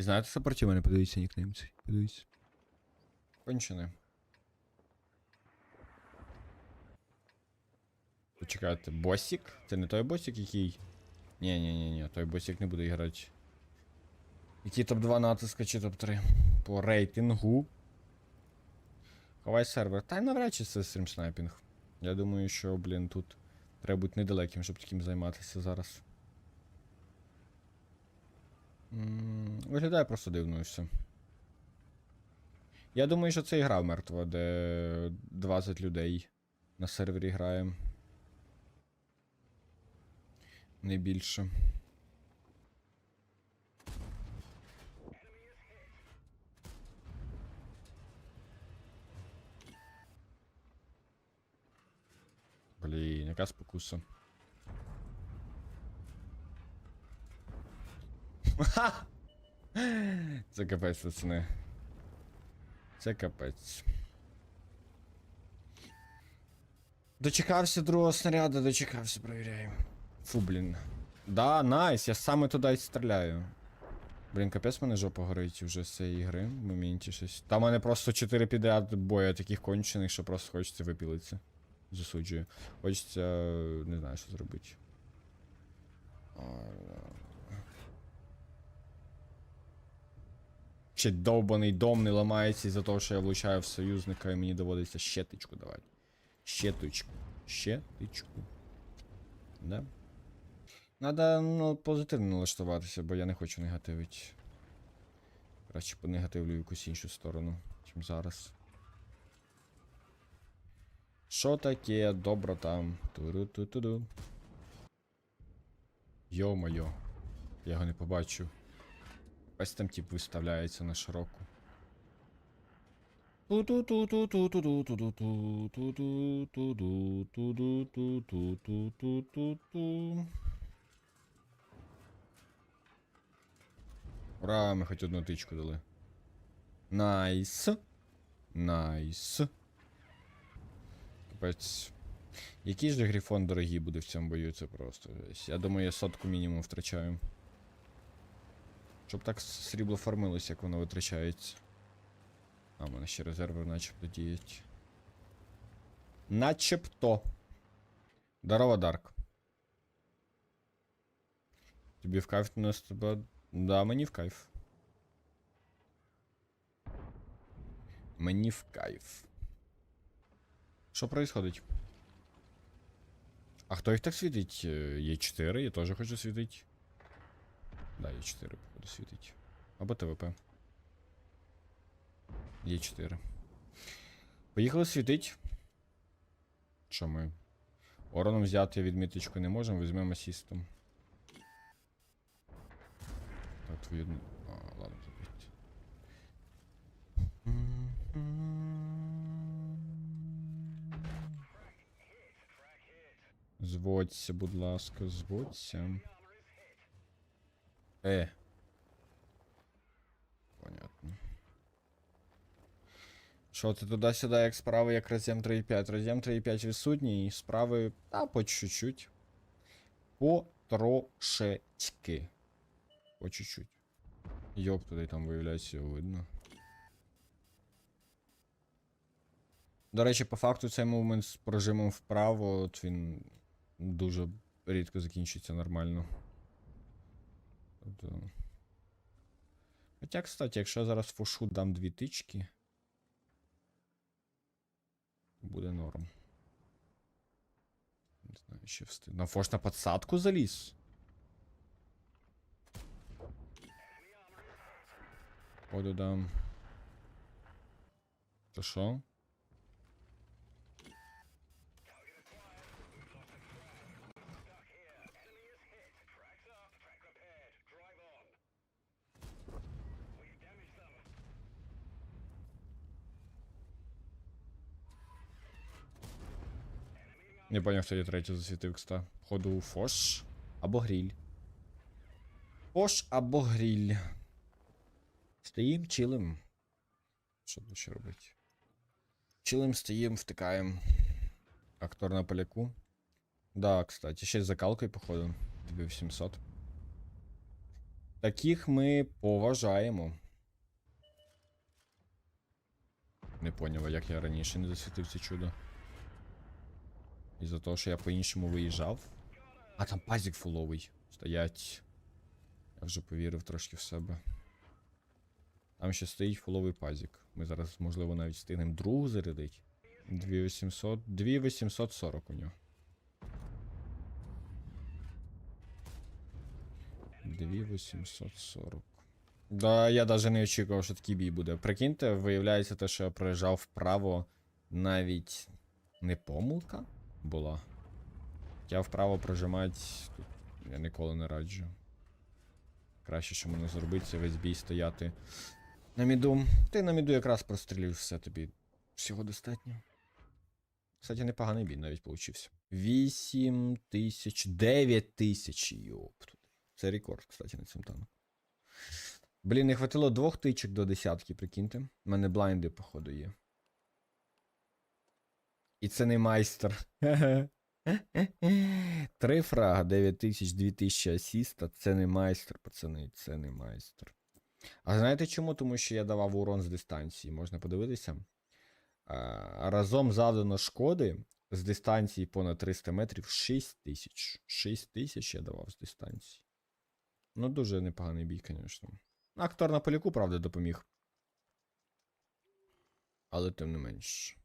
І знаєте, сапротив мене подивіться нікнейм цей. Подивіться. Кончене. Почекайте, босік? Це не той босік, який. Ні, ні, ні, ні, той босік не буде грати. Який топ-2 натиска чи топ-3? По рейтингу. Ховай сервер. Та й навряд чи це стрім снайпінг. Я думаю, що, блін, тут треба бути недалеким, щоб таким займатися зараз. Виглядає просто дивно все. Я думаю, що це і гра мертва, де 20 людей на сервері грає. Не більше. Блін, яка спокуса. Це капець, пацани. Це капець. Дочекався другого снаряду, дочекався, провіряємо. Фу, блін. Да, найс, я саме туди й стріляю. Блін, капець мене жопа горить вже з цієї гри в моменті щось. Там мене просто 4 підряд боя таких кончених, що просто хочеться випілитися. Засуджую. Хочеться. не знаю, що зробити. Ще довбаний дом не ламається із-за того, що я влучаю в союзника і мені доводиться щеточку давати. Щеточку. Щеточку. Да? Надо ну, позитивно налаштуватися, бо я не хочу негативити. Краще понегативлю в якусь іншу сторону, чим зараз. Що таке доброта? Туру-ту-ту-ду. Йо-моє. Я його не побачив. Ось там тип виставляється на широку. Ура, ми хоч одну тичку дали. Найс. Найс. Капець. Який же грифон дорогий буде в цьому бою, це просто. Я думаю, я сотку мінімум втрачаю. Щоб так срібло фармилось, як воно витрачається. А, в мене ще резерви начебто діють. Начебто. Здорово, Дарк. Тобі в кайф у нас тебе. Да, мені в кайф. Мені в кайф. Що происходить? А хто їх так світить? Е, Є 4, я теж хочу світить. Да, є 4, Походу. Або ТВП. Є 4. Поїхали світить. Що ми? Ороном взяти відміточку не можемо, візьмемо асістом. Так, твою... А, ладно, забудь. Зводься, будь ласка, зводься. Е. Що ти туди-сюди, як справи, як Роз'єм 3.5. Роз'єм 3.5 відсутній, і справи. Та по чуть-чуть. По трошечки. По чуть-чуть. Йоп, туди там виявляється його видно. До речі, по факту цей мувмент з прожимом вправо, от він дуже рідко закінчується нормально. Тобто... Хоча, кстати, якщо я зараз фошу дам дві тички. Буде норм. Не знаю, ще встиг. На фош на подсадку заліз. Ходу дам. То що? Не поняв, хто є третій засвітив, кста. Ходу фош або гріль. Фош або гріль. Стоїм, чилим. Що тут ще робити? Чилим, стоїм, втикаємо. Актор на поляку. Да, кстати, ще з закалкою, походу. 2800. Таких ми поважаємо. Не поняв, як я раніше не засвітив це чудо. Із-за того, що я по-іншому виїжджав. А там пазік фуловий. Стоять. Я вже повірив трошки в себе. Там ще стоїть фуловий пазік. Ми зараз, можливо, навіть встигнемо другу зарядити. 2800. 2840 у нього. 2840. Да, я навіть не очікував, що такий бій буде. Прикиньте, виявляється те, що я проїжджав вправо, навіть не помилка була. Я вправо прожимати тут я ніколи не раджу. Краще, що можна зробити, це весь бій стояти на міду. Ти на міду якраз прострілив все тобі. Всього достатньо. Кстати, непоганий бій навіть получився. 8 тисяч, 9 тисяч, йоп. Це рекорд, кстати, на цьому танку. Блін, не хватило двох тичок до десятки, прикиньте. У мене блайнди, походу, є. І це не майстер. Три фрага, 9 тисяч, 2 тисячі асіста. Це не майстер, пацани, це не майстер. А знаєте чому? Тому що я давав урон з дистанції, можна подивитися. Разом завдано шкоди з дистанції понад 300 метрів 6 тисяч. 6 тисяч я давав з дистанції. Ну, дуже непоганий бій, звісно. Актор на поліку, правда, допоміг. Але тим не менш.